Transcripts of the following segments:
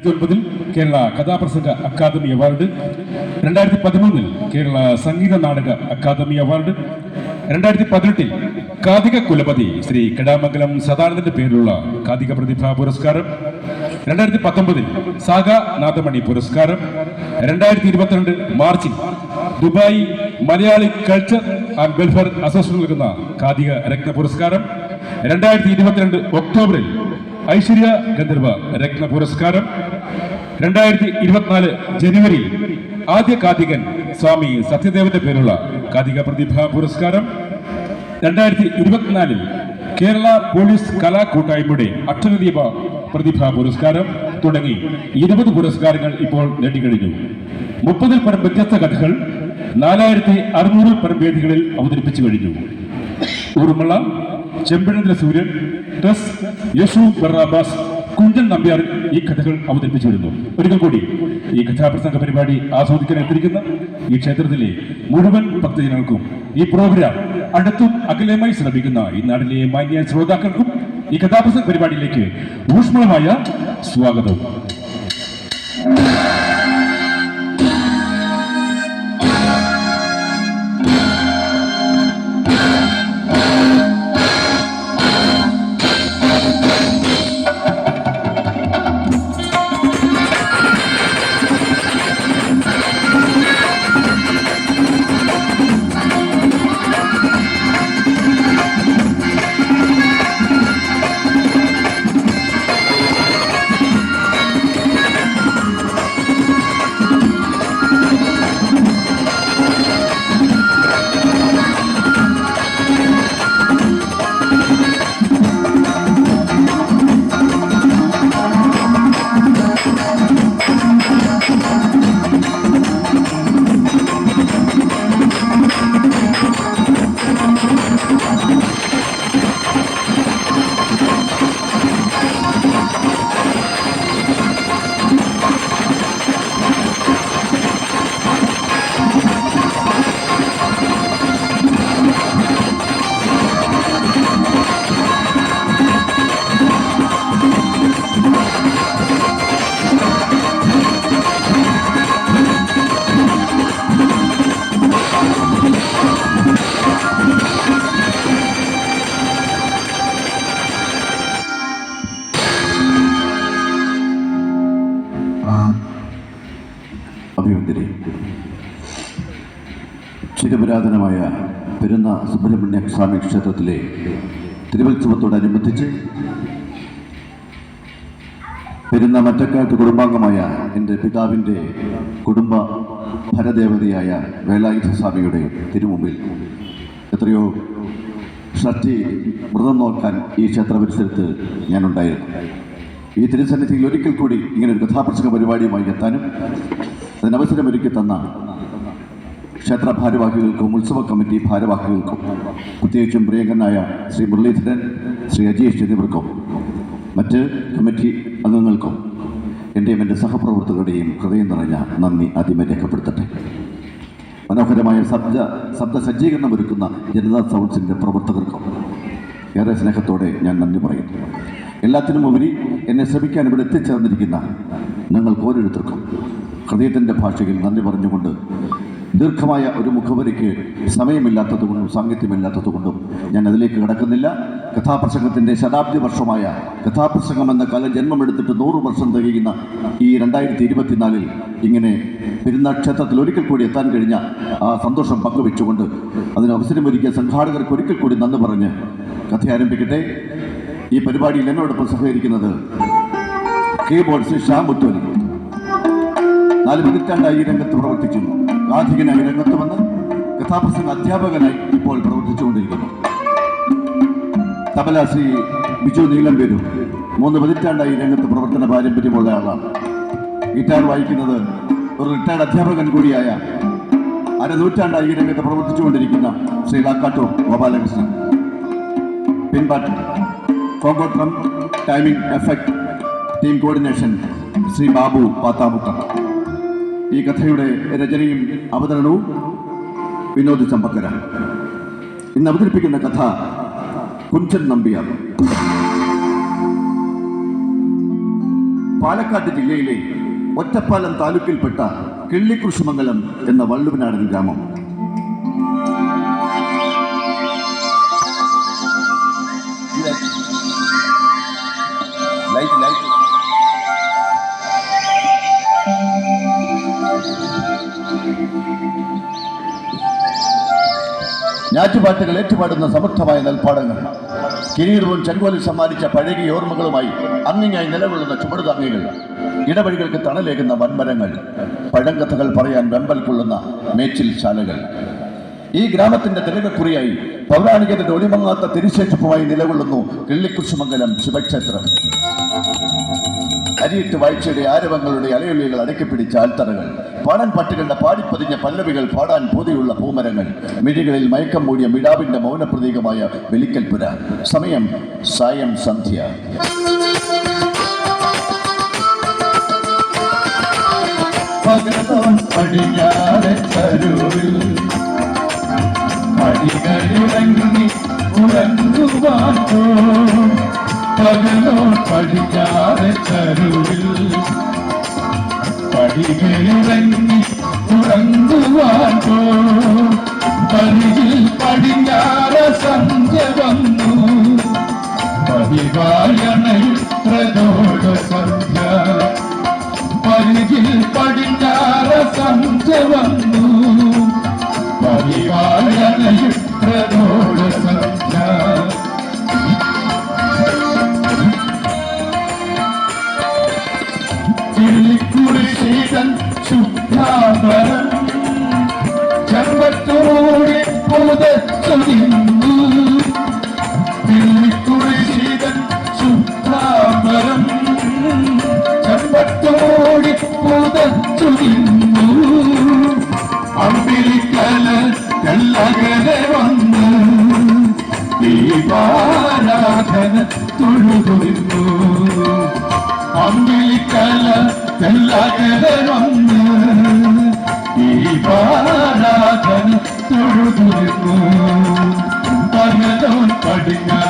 ഒൻപതിൽ Kerala കഥാപ്രസംഗ academy award രണ്ടായിരത്തി പതിമൂന്നിൽ കേരള സംഗീത നാടക അക്കാദമി അവാർഡ് രണ്ടായിരത്തി പതിനെട്ടിൽ കാതിക കുലപതി ശ്രീ കടാമംഗലം സദാനന്ദന്റെ പേരിലുള്ള കാതിക പ്രതിഭാ പുരസ്കാരം രണ്ടായിരത്തി പത്തൊമ്പതിൽ സാഗ നാഥമണി പുരസ്കാരം രണ്ടായിരത്തി ഇരുപത്തിരണ്ട് മാർച്ചിൽ Dubai Malayali culture and welfare association നൽകുന്ന കാതിക രത്ന പുരസ്കാരം രണ്ടായിരത്തി ഇരുപത്തിരണ്ട് ഒക്ടോബറിൽ ഐശ്വര്യ ഗന്ധർവ രത്ന പുരസ്കാരം. രണ്ടായിരത്തി ഇരുപത്തിനാല് ജനുവരി ആദ്യ കാതികൻ സ്വാമി സത്യദേവന്റെ പേരുള്ള കാതിക പ്രതിഭ പുരസ്കാരം. രണ്ടായിരത്തി ഇരുപത്തിനാലിൽ കേരള പോലീസ് കലാ കൂട്ടായ്മയുടെ അക്ഷരദീപ പ്രതിഭാ പുരസ്കാരം തുടങ്ങി ഇരുപത് പുരസ്കാരങ്ങൾ ഇപ്പോൾ നേടിക്കഴിഞ്ഞു. മുപ്പതിൽ പരം വ്യത്യസ്ത കഥകൾ നാലായിരത്തി അറുന്നൂറിൽ പരം വേദികളിൽ അവതരിപ്പിച്ചു കഴിഞ്ഞു. ഊർമിള ചെമ്പഴന്തിലെ സൂര്യൻ ടെസ് യശു ബറാബാസ് കുഞ്ചൻ നമ്പ്യാർ ഈ കഥകൾ അവതരിപ്പിച്ചു വരുന്നു ഒരിക്കൽ കൂടി ഈ കഥാപ്രസംഗ പരിപാടി ആസ്വദിക്കാൻ എത്തിരിക്കുന്ന ഈ ക്ഷേത്രത്തിലെ മുഴുവൻ ഭക്തജനങ്ങൾക്കും ഈ പ്രോഗ്രാം അടുത്തും അകലമായി ശ്രമിക്കുന്ന ഈ നാട്ടിലെ മാന്യ ശ്രോതാക്കൾക്കും ഈ കഥാപ്രസംഗ പരിപാടിയിലേക്ക് ഊഷ്മളമായ സ്വാഗതം. അഭിവന്ദരെ ചിരപുരാതനമായ പെരുന്ന സുബ്രഹ്മണ്യ സ്വാമി ക്ഷേത്രത്തിലെ തിരുവത്സവത്തോടനുബന്ധിച്ച് പെരുന്ന മറ്റക്കാലത്ത് കുടുംബാംഗമായ എന്റെ പിതാവിന്റെ കുടുംബ ഭരദേവതയായ വേലായുധ സ്വാമിയുടെ തിരുമുമ്പിൽ എത്രയോ ഷഷ്ടി വ്രതം നോക്കാൻ ഈ ക്ഷേത്ര പരിസരത്ത് ഞാനുണ്ടായിരുന്നു. ഈ തിരുസന്നിധിയിൽ ഒരിക്കൽ കൂടി ഇങ്ങനെ ഒരു കഥാപ്രസംഗ പരിപാടിയുമായി എത്താനും അതിനവസരമൊരുക്കി തന്ന ക്ഷേത്ര ഭാരവാഹികൾക്കും ഉത്സവ കമ്മിറ്റി ഭാരവാഹികൾക്കും പ്രത്യേകിച്ചും പ്രിയങ്കനായ ശ്രീ മുരളീധരൻ ശ്രീ അജീഷ് എന്നിവർക്കും മറ്റ് കമ്മിറ്റി അംഗങ്ങൾക്കും എന്റെയും എന്റെ സഹപ്രവർത്തകരുടെയും ഹൃദയം നിറഞ്ഞ നന്ദി ആദ്യമേ രേഖപ്പെടുത്തട്ടെ. മനോഹരമായ ശബ്ദ ശബ്ദ സജ്ജീകരണം ഒരുക്കുന്ന ജനതാ സൗണ്ട്സിന്റെ പ്രവർത്തകർക്കും ഏറെ സ്നേഹത്തോടെ ഞാൻ നന്ദി പറയുന്നു. എല്ലാത്തിനും ഉപരി എന്നെ ശ്രമിക്കാൻ ഇവിടെ എത്തിച്ചേർന്നിരിക്കുന്ന ഞങ്ങൾക്ക് ഓരോരുത്തർക്കും ഹൃദയത്തിന്റെ ഭാഷയിൽ നന്ദി പറഞ്ഞുകൊണ്ട് ദീർഘമായ ഒരു മുഖവരിക്ക് സമയമില്ലാത്തതുകൊണ്ടും സാങ്കേത്യമില്ലാത്തതുകൊണ്ടും ഞാൻ അതിലേക്ക് കിടക്കുന്നില്ല. കഥാപ്രസംഗത്തിന്റെ ശതാബ്ദി വർഷമായ കഥാപ്രസംഗം എന്ന കല ജന്മമെടുത്തിട്ട് നൂറ് വർഷം തികയുന്ന ഈ രണ്ടായിരത്തി ഇരുപത്തിനാലിൽ ഇങ്ങനെ പെരുന്നാൾ ക്ഷേത്രത്തിൽ ഒരിക്കൽ കൂടി എത്താൻ കഴിഞ്ഞ ആ സന്തോഷം പങ്കുവെച്ചുകൊണ്ട് അതിന് അവസരമൊരുക്കിയ സംഘാടകർക്ക് ഒരിക്കൽ കൂടി നന്ദി പറഞ്ഞ് കഥ ആരംഭിക്കട്ടെ. ഈ പരിപാടിയിൽ എന്നോടൊപ്പം സഹകരിക്കുന്നത് കീബോർഡ് ശ്രീ ഷാ മുത്തോലി നാല് പതിറ്റാണ്ടായി ഈ രംഗത്ത് പ്രവർത്തിക്കുന്നു. ഗാന്ധികനായി രംഗത്ത് വന്ന് കഥാപ്രസംഗ അധ്യാപകനായി ഇപ്പോൾ പ്രവർത്തിച്ചുകൊണ്ടിരിക്കുന്നു. തബല ശ്രീ ബിജു നീലംപേരു മൂന്ന് പതിറ്റാണ്ടായി രംഗത്ത് പ്രവർത്തന പാരമ്പര്യമുള്ള ആളാണ്. ഗിറ്റാർ വായിക്കുന്നത് ഒരു റിട്ടയർഡ് അധ്യാപകൻ കൂടിയായ അരനൂറ്റാണ്ടായി ഈ രംഗത്ത് പ്രവർത്തിച്ചുകൊണ്ടിരിക്കുന്ന Shri Lakkattoor Gopalakrishnan. പിൻപാട്ട്. Conga drum timing effect team coordination Shri Babu Pathamuttam. ഈ കഥയുടെ രചനയും അവതരണവും വിനോദ് ചമ്പക്കര. ഇന്ന് അവതരിപ്പിക്കുന്ന കഥ കുഞ്ചൻ നമ്പിയാർ. പാലക്കാട് ജില്ലയിലെ ഒറ്റപ്പാലം താലൂക്കിൽപ്പെട്ട കിള്ളിക്കുറിശുമംഗലം എന്ന വള്ളുവനാടൻ ഗ്രാമം. ഞാറ്റുപാട്ടുകൾ ഏറ്റുപാടുന്ന സമർത്ഥമായ നെൽപ്പാടങ്ങൾ. കിരീടവും ചെങ്കോലിൽ സമ്മാനിച്ച പഴകിയ ഓർമ്മകളുമായി അങ്ങിങ്ങായി നിലകൊള്ളുന്ന ചുമടുതാങ്ങികൾ. ഇടവഴികൾക്ക് തണലേകുന്ന വൻമരങ്ങൾ. പഴങ്കഥകൾ പറയാൻ വെമ്പൽ കൊള്ളുന്ന മേച്ചിൽ ശാലകൾ ഈ ഗ്രാമത്തിന്റെ തിരകക്കുറിയായി പൗരാണികതയുടെ ഒളിമങ്ങാത്ത തിരിശേഷിപ്പുമായി നിലകൊള്ളുന്നു കിള്ളിക്കുശുമംഗലം ശിവക്ഷേത്രം. அரியட்டு வாழ்ச்சியுடைய ஆரவங்களுடைய அலையொலிகள் அடக்கி பிடிச்ச ஆழ்த்தர்கள் பாடன் பாட்டுகளில் பாடி பதிஞ்ச பல்லவிகள் பாடான் போதையுள்ள பூமரங்கள். மிழிகளில் மயக்கம் மூடிய மிடாவின் மௌன பிரதீகமாய வெளிக்கல் புற. சமயம் சாயம் சந்தியா. பகவன் படிஞான உறங்குவான்? പകലോൻ പടിഞ്ഞാറെ ചരുവിൽ പടികളിറങ്ങി ഉറങ്ങുവാൻ പടിഞ്ഞാറെ സന്ധ്യ വന്നു. പതിവായണയിൽ പ്രദോഷ സന്ധ്യ. പരികിൽ പടിഞ്ഞാറ സന്ധ്യ വന്നു. പതിവായണയിൽ തൊഴുതുന്നു അമ്പിളിക്കല എല്ലകലെ വന്നു ദീപാരാധന തൊഴുതുന്നു പകലോൻ പടിഞ്ഞാറ് ചരുവിൽ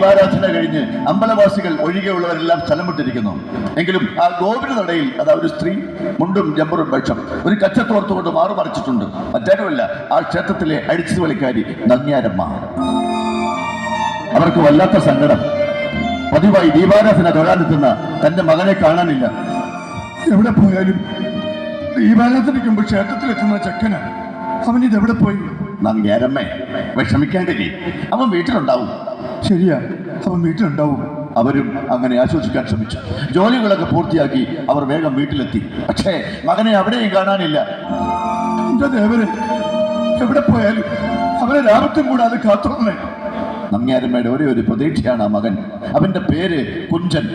ദീപാരാധന കഴിഞ്ഞ് അമ്പലവാസികൾ ഒഴികെയുള്ളവരെല്ലാം സ്ഥലം വിട്ടിരിക്കുന്നു. എങ്കിലും ആ ഗോപുര നടയിൽ അതാ ഒരു സ്ത്രീ മുണ്ടും ജമ്പറും പക്ഷം ഒരു കച്ചത്തോർത്തുകൊണ്ട് മാറുമറിച്ചിട്ടുണ്ട് മറ്റാരുമല്ല ആ ക്ഷേത്രത്തിലെ അടിച്ചു വലിക്കാരി നങ്ങ്യാരമ്മ അവർക്ക് വല്ലാത്ത സങ്കടം. പതിവായി ദീപാരാധന തൊഴാനെത്തുന്ന തന്റെ മകനെ കാണാനില്ല. എവിടെ പോയാലും ദീപാരാധനയ്ക്ക് മുമ്പ് ക്ഷേത്രത്തിലെത്തുന്ന ചെക്കന. അവൻ ഇതെവിടെ പോയി? നങ്ങ്യാരമ്മേ വിഷമിക്കേണ്ടില്ലേ? അവൻ വീട്ടിലുണ്ടാവും. ശരിയാ അവൻ വീട്ടിലുണ്ടാവും അവരും അങ്ങനെ ആശ്വസിക്കാൻ ശ്രമിച്ചു. ജോലികളൊക്കെ പൂർത്തിയാക്കി അവർ വേഗം വീട്ടിലെത്തി. പക്ഷേ മകനെ അവിടെയും കാണാനില്ല. എന്റെ ദേവരെ എവിടെ പോയാലും അവനെ രാമത്തും കൂടാതെ കാത്തുറന്നേ. നങ്ങ്യാരമ്മയുടെ ഒരേ ഒരു പ്രതീക്ഷയാണ് ആ മകൻ. അവന്റെ പേര് കുഞ്ചൻ.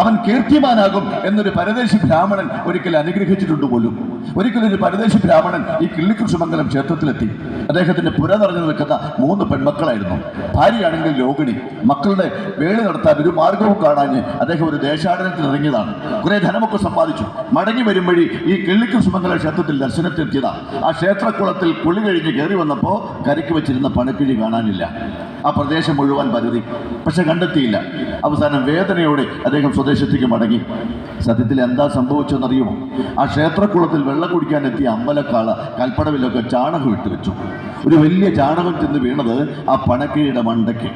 അവൻ കീർത്തിമാനാകും എന്നൊരു പരദേശി ബ്രാഹ്മണൻ ഒരിക്കൽ അനുഗ്രഹിച്ചിട്ടുണ്ട് പോലും ഒരിക്കൽ ഒരു പരദേശി ബ്രാഹ്മണൻ ഈ കിള്ളിക്കൃഷ്ണമംഗലം ക്ഷേത്രത്തിലെത്തി. അദ്ദേഹത്തിന്റെ പുര നിറഞ്ഞു നിൽക്കുന്ന മൂന്ന് പെൺമക്കളായിരുന്നു. ഭാര്യയാണെങ്കിൽ ലോകിണി മക്കളുടെ വേളി നടത്താൻ ഒരു മാർഗവും കാണാഞ്ഞ് അദ്ദേഹം ഒരു ദേശാടനത്തിൽ ഇറങ്ങിയതാണ്. കുറെ ധനമൊക്കെ സമ്പാദിച്ചു. മടങ്ങി വരും വഴി ഈ കിള്ളിക്കൃഷ്ണമംഗല ക്ഷേത്രത്തിൽ ദർശനത്തിനെത്തിയതാണ് ആ ക്ഷേത്രക്കുളത്തിൽ കുളി കഴിഞ്ഞ് കയറി വന്നപ്പോൾ കരയ്ക്ക് വെച്ചിരുന്ന പണക്കിഴി കാണാനില്ല. ആ പ്രദേശം മുഴുവൻ പരുതി പക്ഷെ കണ്ടെത്തിയില്ല. അവസാനം വേദനയോടെ അദ്ദേഹം സ്വദേശത്തേക്ക് മടങ്ങി. സത്യത്തിൽ എന്താ സംഭവിച്ചെന്നറിയുമോ? ആ ക്ഷേത്രക്കുളത്തിൽ വെള്ളം കുടിക്കാൻ എത്തിയ അമ്പലക്കാള കൽപ്പടവിലൊക്കെ ചാണകം ഇട്ട് വെച്ചു. ഒരു വലിയ ചാണകം ചെന്ന് വീണത് ആ പണക്കിഴിയുടെ മണ്ടയ്ക്ക്.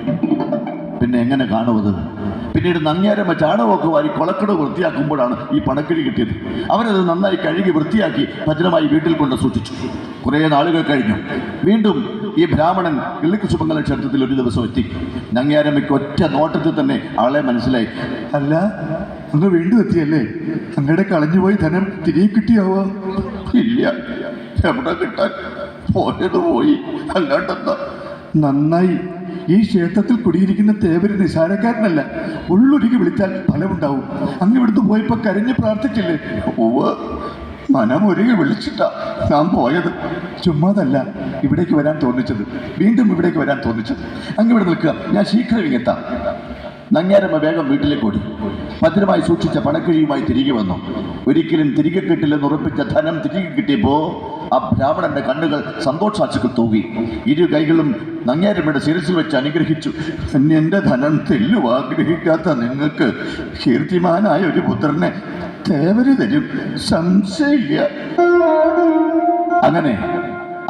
പിന്നെ എങ്ങനെ കാണുന്നത് പിന്നീട് നങ്ങ്യാരമ്മ ചാണകമൊക്കെ വാരി കൊളക്കട വൃത്തിയാക്കുമ്പോഴാണ് ഈ പണക്കിഴി കിട്ടിയത്. അവരത് നന്നായി കഴുകി വൃത്തിയാക്കി ഭദ്രമായി വീട്ടിൽ കൊണ്ട് സൂക്ഷിച്ചു. കുറേ നാളുകൾ കഴിഞ്ഞു. വീണ്ടും ഈ ബ്രാഹ്മണൻ കിള്ളിക്കുശുമംഗല ക്ഷേത്രത്തിൽ ഒരു ദിവസം എത്തി. നങ്ങ്യാരമ്മയ്ക്ക് ഒറ്റ നോട്ടത്തിൽ തന്നെ ആളെ മനസ്സിലായി. അല്ല അങ്ങ് വീണ്ടും എത്തിയല്ലേ? അങ്ങയുടെ കളഞ്ഞുപോയി ധനം തിരികെ കിട്ടിയാവോ? ഇല്ല എവിടെ കിട്ടാൻ? പോയത് പോയി. അല്ലാണ്ടെന്താ നന്നായി ഈ ക്ഷേത്രത്തിൽ കുടിയിരിക്കുന്ന തേവര് നിസാരക്കാരനല്ല ഉള്ളൊരുക്കി വിളിച്ചാൽ ഫലമുണ്ടാവും. അങ്ങ് ഇവിടുന്ന് പോയപ്പോൾ കരഞ്ഞ് പ്രാർത്ഥിച്ചില്ലേ? ഓവ് മനമൊരുങ്ങി വിളിച്ചിട്ടാ ഞാൻ പോയത്. ചുമ്മാതല്ല ഇവിടേക്ക് വരാൻ തോന്നിച്ചത്. വീണ്ടും ഇവിടേക്ക് വരാൻ തോന്നിച്ചത്. അങ്ങ് ഇവിടെ നിൽക്കുക. ഞാൻ ശീഘ്രം ഇങ്ങെത്താം. നങ്ങാരമ്മ വേഗം വീട്ടിലേക്ക് ഓടി. ഭദ്രമായി സൂക്ഷിച്ച പണക്കിഴിയുമായി തിരികെ വന്നു. ഒരിക്കലും തിരികെ കിട്ടില്ലെന്ന് ഉറപ്പിച്ച ധനം തിരികെ കിട്ടിയപ്പോ ആ ബ്രാഹ്മണന്റെ കണ്ണുകൾ സന്തോഷാച്ചുക്കൾ തൂകി. ഇരു കൈകളും നങ്ങേരമ്മയുടെ ശിരസിൽ വെച്ച് അനുഗ്രഹിച്ചു. എന്റെ ധനം തെല്ലു ആഗ്രഹിക്കാത്ത നിങ്ങൾക്ക് കീർത്തിമാനായ ഒരു പുത്രനെ തേവര് തരും. സംശയമില്ല. അങ്ങനെ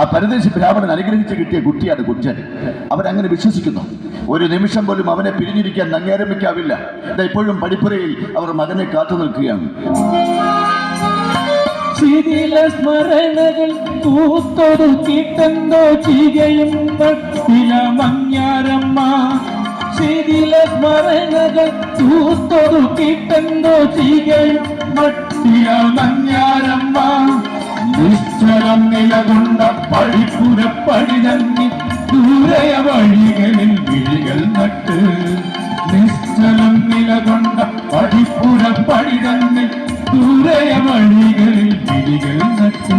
ആ പരദേശി ബ്രാഹ്മണൻ അനുഗ്രഹിച്ച് കിട്ടിയ കുട്ടിയാണ് കുഞ്ചൻ. അവരങ്ങനെ വിശ്വസിക്കുന്നു. ഒരു നിമിഷം പോലും അവനെ പിരിഞ്ഞിരിക്കാൻ നങ്ങേരമിക്കാവില്ല ഇപ്പോഴും പടിപ്പുരയിൽ അവർ മകനെ കാത്തു നിൽക്കുകയാണ്. ശിഥില സ്മരണകൾ തൂത്തൊടുക്കിട്ടെന്തോ ചിരയും പട്ടില മഞ്ഞാരമ്മ. ശിഥില സ്മരണകൾ തൂത്തൊടുക്കിട്ടെന്തോ ചിരയും പട്ടില മഞ്ഞാരമ്മ. നിശ്ചലം നിലകൊണ്ട പഴിപ്പുരപ്പടി നന്ദി ദൂരയ വഴികളിൽ വിഴികൾ നട്ട്. നിശ്ചലം നിലകൊണ്ട പടിപ്പുരപ്പടി നന്ദി ഹൃദയമഴികളിൽ വിളികൾ നട്ടു